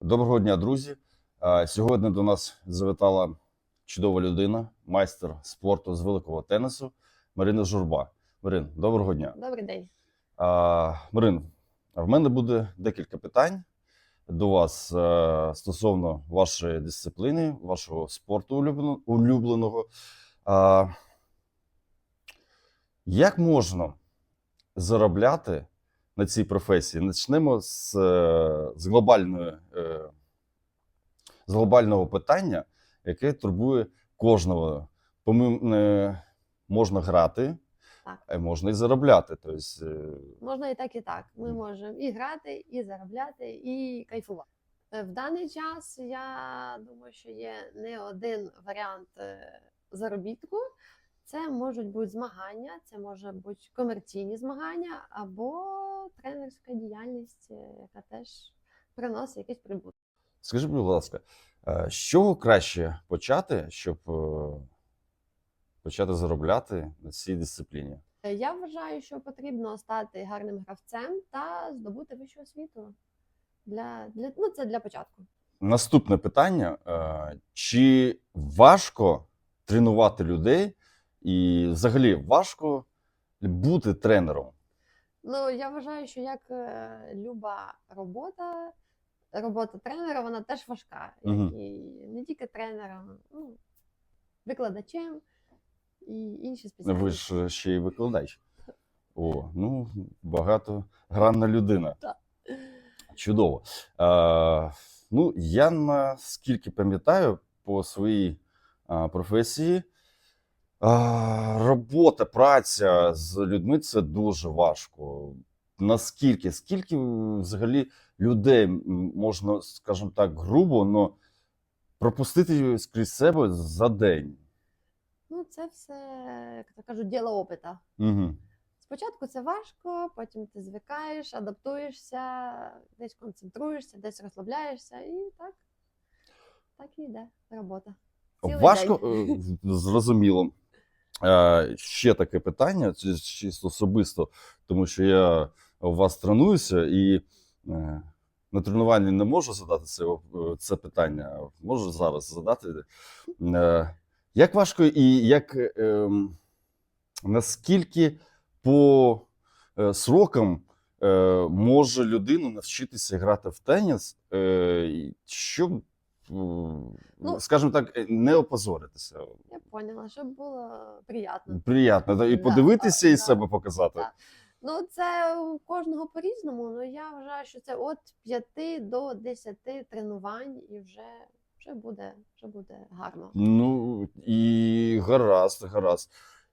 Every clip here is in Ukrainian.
Доброго дня, друзі. Сьогодні до нас завітала чудова людина, майстер спорту з великого тенісу Марина Журба. Марин, доброго дня. Добрий день. Марин, в мене буде декілька питань до вас е, стосовно вашої дисципліни, вашого спорту улюбленого. Як можна заробляти на цій професії? Почнемо з, е, з, глобальної, е, з глобального питання, яке турбує кожного. Помимо е, можна грати, Так. а можна і заробляти. Тобто, Можна і так, і так. Ми можемо і грати, і заробляти, і кайфувати. В даний час я думаю, що є не один варіант заробітку. Це можуть бути змагання, це може бути комерційні змагання або тренерська діяльність, е, яка теж приносить якийсь прибуток. Скажи, будь ласка, е, з чого краще почати, щоб е, почати заробляти на цій дисципліні? Я вважаю, що потрібно стати гарним гравцем та здобути вищу освіту. Для, для, ну, це для початку. Наступне питання: чи важко тренувати людей, і взагалі важко бути тренером? Ну, я вважаю, що як е, люба робота, робота тренера, вона теж важка. Як Мгм. і не тільки тренером, ну, викладачем і інші спеціальності. Ви ж ще й викладач. О, ну багатогранна людина. Так. Чудово. Е, ну, я наскільки пам'ятаю по своїй е, професії, робота, праця з людьми це дуже важко. Наскільки? Скільки взагалі людей можна, скажімо так, грубо, но пропустити скрізь себе за день? Ну, це все, як то кажуть, діло опита. Угу. Спочатку це важко, потім ти звикаєш, адаптуєшся, десь концентруєшся, десь розслабляєшся, і так, так і йде робота. Цілий Важко, день. е, зрозуміло. Ще таке питання, чисто особисто, тому що я у вас тренуюся і е, на тренуванні не можу задати це, е, це питання. Можу зараз задати. Е, Як важко і як ем, наскільки по срокам може людина навчитися грати в теніс, щоб, Ну, скажімо так, е, не опозоритися. Я поняла, щоб було приємно. Приємно, да, і Да, подивитися да, і да. себе показати. Да. Ну, це у кожного по-різному. Ну я вважаю, що це від 5 до 10 тренувань, і вже, вже буде, вже буде гарно. Ну і гаразд, гаразд.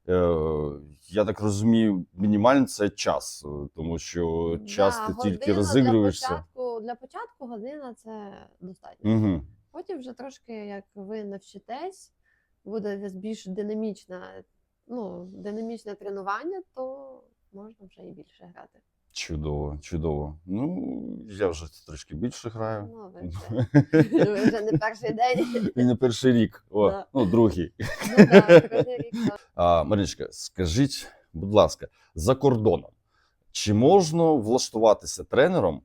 Е, я так розумію, мінімально це час, е, тому що час Да, ти тільки розігруєшся. Для початку, для початку година це достатньо. Угу. Потім вже трошки, як ви навчитесь, буде більш динамічна, ну, динамічне тренування, то можна вже і більше грати. Чудово, чудово. Ну, я вже трошки більше граю. Ну, ви вже, ви вже не перший день. І не перший рік, О, Да. ну, другий. Ну, да, другий рік. А, Марічка, скажіть, будь ласка, за кордоном, чи можна влаштуватися тренером,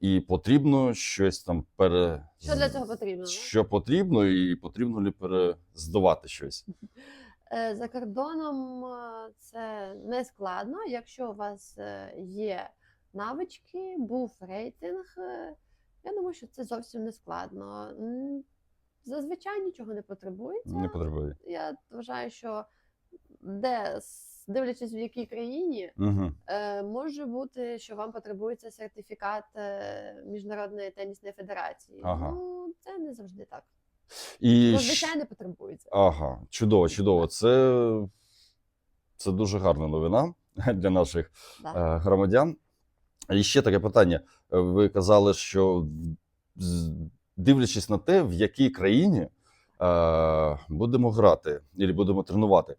і потрібно щось там пере... Що для цього потрібно? Що потрібно, і потрібно ли перездавати щось? Е, За кордоном е, це не складно. Якщо у вас е, є навички, був рейтинг, я думаю, що це зовсім не складно. Зазвичай нічого не потребується. Не потребує. Я вважаю, що де, дивлячись в якій країні, Угу. е, може бути, що вам потребується сертифікат е, Міжнародної тенісної федерації. Ага. Ну, це не завжди так. І... Зазвичай не потребується. Ага, чудово, чудово. Це, це дуже гарна новина для наших Да. е, громадян. І ще таке питання. Ви казали, що дивлячись на те, в якій країні е, будемо грати або будемо тренувати,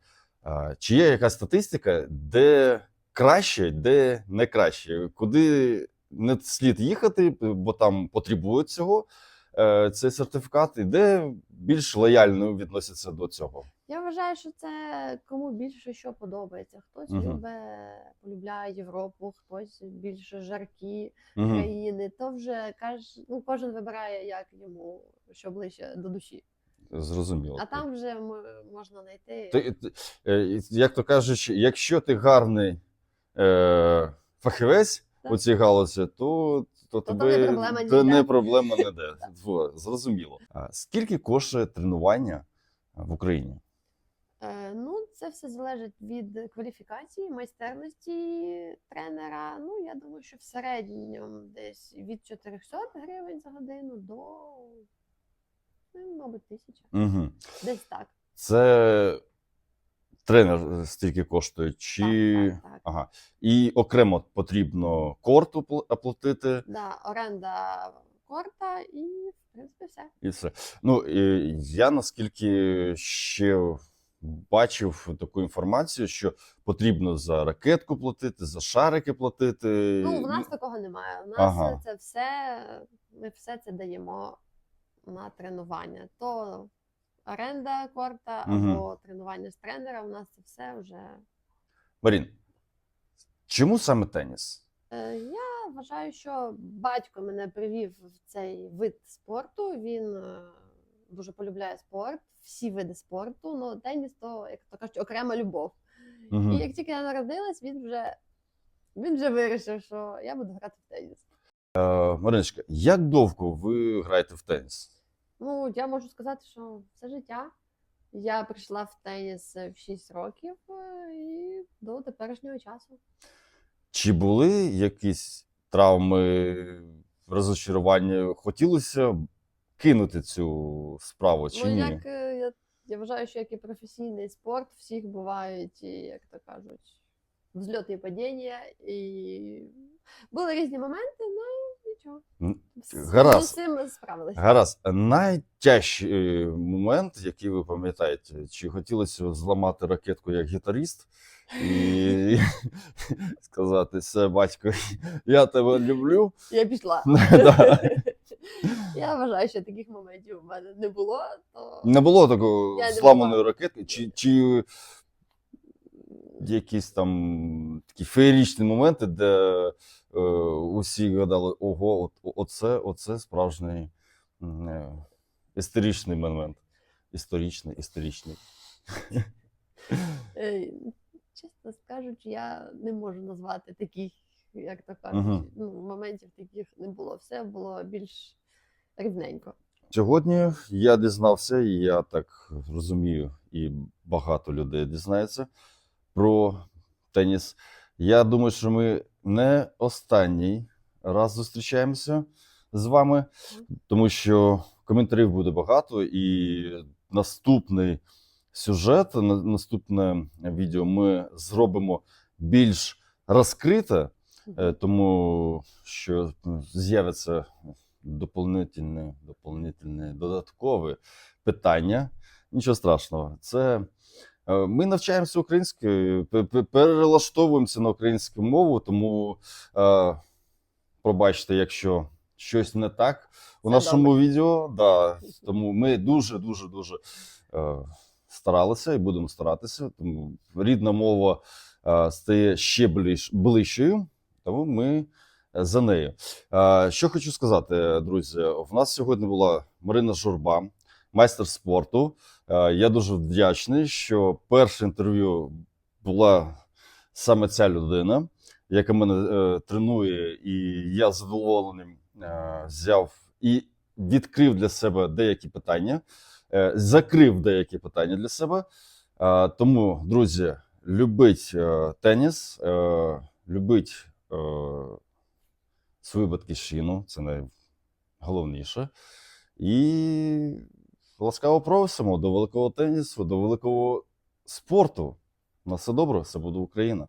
чи є якась статистика, де краще, де не краще, куди не слід їхати, бо там потребують цього е, цей сертифікат, і де більш лояльно відносяться до цього. Я вважаю, що це кому більше що подобається. Хтось Мгм. любить, полюбляє Європу, хтось більше жаркі Мгм. країни. То вже каж, ну, кожен вибирає, як йому що ближче до душі. Зрозуміло. А там вже можна знайти. Ти, ти, е, як то кажеш, якщо ти гарний е, фахівець Так. у цій галузі, то, то, то тебе не проблема то не проблема ніде. Во, Зрозуміло. А скільки коштує тренування в Україні? Е, Ну, це все залежить від кваліфікації, майстерності тренера. Ну, я думаю, що в середньому десь від 400 гривень за годину до, ну, мабуть, тисяча. Угу. Десь так. Це тренер стільки коштує, чи Так, так, так. ага. І окремо потрібно корту пл- оплатити. Да, оренда корта і, в принципі, все. І все. Ну, і я наскільки ще бачив таку інформацію, що потрібно за ракетку платити, за шарики платити. Ну, в нас такого немає. У нас Ага. це все, ми все це даємо на тренування. То оренда корта Мгм. або тренування з тренером, у нас це все вже. Марін, чому саме теніс? Е, Я вважаю, що батько мене привів в цей вид спорту. Він е, дуже полюбляє спорт, всі види спорту. Ну, теніс то, як то кажуть, окрема любов. Угу. І як тільки я народилась, він вже він вже вирішив, що я буду грати в теніс. Е, Мариночка, як довго ви граєте в теніс? Ну, я можу сказати, що все життя. Я прийшла в теніс в 6 років е, і до теперішнього часу. Чи були якісь травми, розочарування? Хотілося кинути цю справу чи ну, ні? як е, я, я вважаю, що як і професійний спорт, всіх бувають, і, як то кажуть, взльоти і падіння. І були різні моменти, ну нічого. Гаразд. З цим справилися. Гаразд, найтяжчий е, момент, який ви пам'ятаєте, чи хотілося зламати ракетку як гітаріст і сказати: все, батько, я тебе люблю. Я пішла. Я вважаю, що таких моментів у мене не було. То... Не було такої зламаної ракетки, чи, чи якісь там такі феєрічні моменти, де е, усі гадали, ого, от, оце, оце справжній е, історичний момент. Історичний, історичний. Е, Чесно скажучи, я не можу назвати таких, як то кажуть, Мгм. ну, моментів таких не було. Все було більш рівненько. Сьогодні я дізнався, і я так розумію, і багато людей дізнається про теніс. Я думаю, що ми не останній раз зустрічаємося з вами, тому що коментарів буде багато, і наступний сюжет, наступне відео ми зробимо більш розкрите, Е, тому що з'явиться доповнительне, доповнительне додаткове питання. Нічого страшного. Це ми навчаємося українською, пе- пе- перелаштовуємося на українську мову, тому е, пробачте, якщо щось не так у Все нашому відео. Да, тому ми дуже, дуже, дуже е, старалися і будемо старатися. Тому рідна мова е, стає ще ближ, ближчою, тому ми е, за нею. Е, Що хочу сказати, друзі, в нас сьогодні була Марина Журба, майстер спорту. Е, Я дуже вдячний, що перше інтерв'ю була саме ця людина, яка мене е, тренує, і я з задоволенням е, взяв і відкрив для себе деякі питання, закрив деякі питання для себе. Тому, друзі, любіть е, теніс, любіть е, свою батьківщину, це найголовніше. І ласкаво просимо до великого тенісу, до великого спорту. На все добре, все буде Україна.